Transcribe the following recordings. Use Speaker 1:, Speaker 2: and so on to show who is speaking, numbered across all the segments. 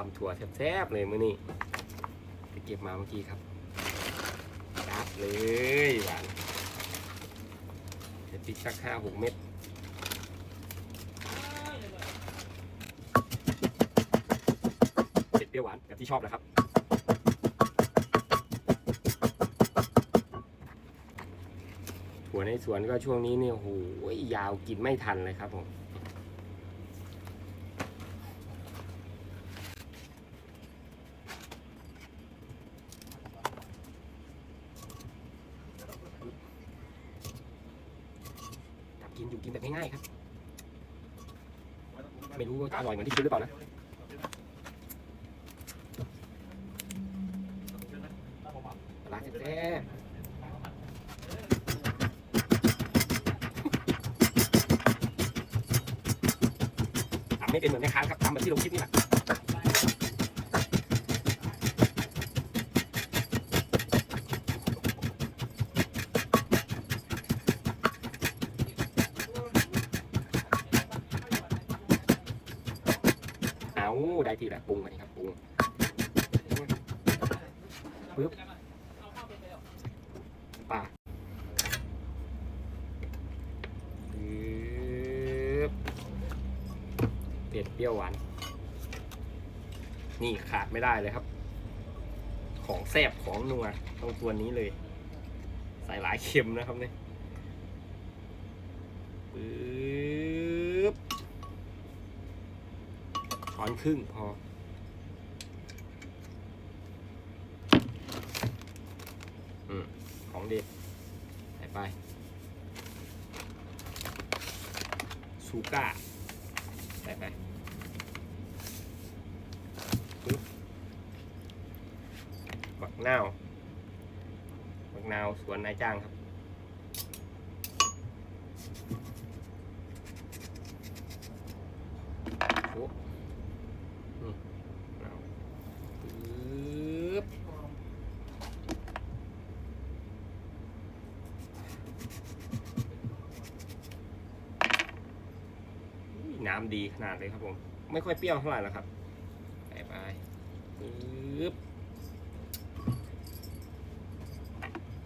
Speaker 1: ตำถั่วแซ่บๆเลยมื้อนี้ไปเก็บมาเมื่อกี้ครับจัดเลยหวานเดี๋ยวพริกสักห้าหกเม็ดเผ็ดเปรี้ยวหวานแบบที่ชอบนะครับถั่วในสวนก็ช่วงนี้เนี่ยโอ้โหยาวกินไม่ทันเลยครับผม นอยู่กินแบบง่ายๆครับ ไม่รู้ว่าจะอร่อยเหมือนที่คิดหรือเปล่านะปลาร้าแซ่บทำไม่เป็นเหมือนแม่ค้าครับทำแบบที่ลงคลิปนี่แหละ ได้ทีละปรุงมานี่ครับปรุงปึ๊บปลาปึ๊บเผ็ดเปรี้ยวหวาน นี่ขาดไม่ได้เลยครับ ของแซ่บของนัวต้องตัวนี้เลย ใส่หลายเค็มนะครับเนี่ยปึ๊บ ช้อนครึ่งพอ อืม ของเด็ดใส่ไป ซูก้าใส่ไปปึ๊บบักนาวบักนาวสวนนายจ้างครับ โอ้อืมเอาปึ๊บ อุ้ยน้ำดีขนาดเลยครับผม ไม่ค่อยเปรี้ยวเท่าไหร่หรอกครับใส่ไปปึ๊บ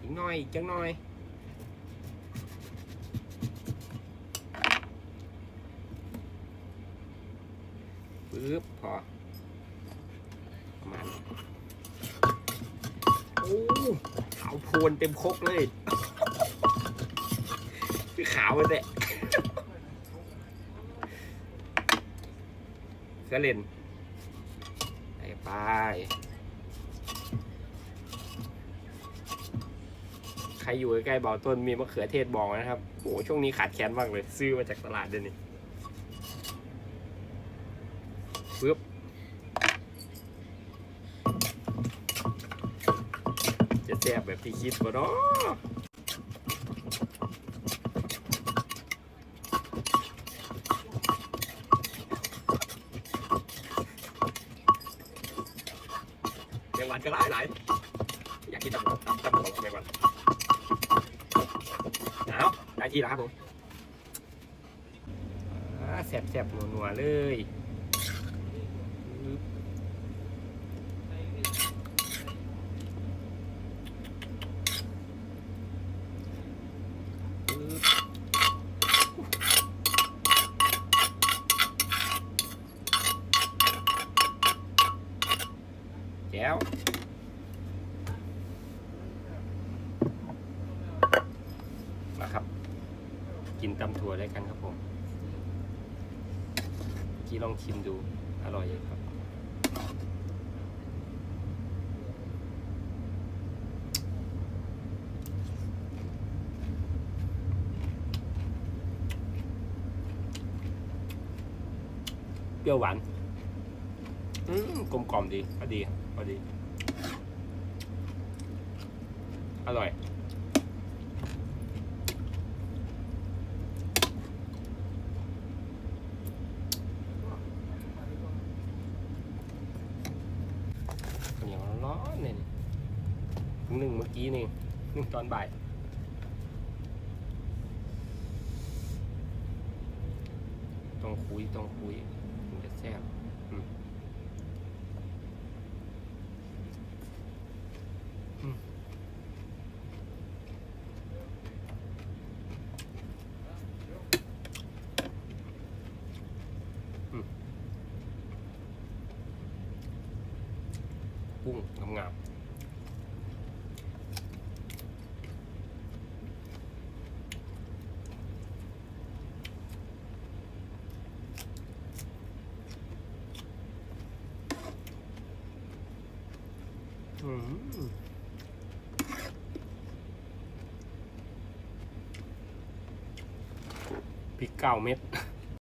Speaker 1: อีกหน่อยอีกจังหน่อย ปึ๊บ พอ ประมาณโอ้ขาวโพลนเต็มครกเลย คือขาวเลย แหละเสือเลนไปใครอยู่ใกล้ๆบ่อต้นมีมะเขือเทศบอกนะครับโอ้ช่วงนี้ขาดแคลนมากเลย ซื้อมาจากตลาดเดี๋ยวนี้ปึ๊บจะแซ่บแบบที่คิดป่เนาะ แมงวันก็หลายหลายอยากกินตับหมูตับหมูแมงวันเอาได้ที่แล้วครับผมอ่าแซ่บแซ่บๆนัวเลยแก้ว มาครับ กินตำถั่วด้วยกันครับผมกี้ลองชิมดู อร่อยอยู่ครับ เปรี้ยวหวานอืมกลมกล่อมดีพอดีพอดี อร่อย นียวร้อนเนี่ยหนึ่งเมื่อกี้นี่หนึ่งตอนบ่ายต้องคุยต้องคุยถึงจะแซ่บอืม งามอืมพริกเก้าเม็ด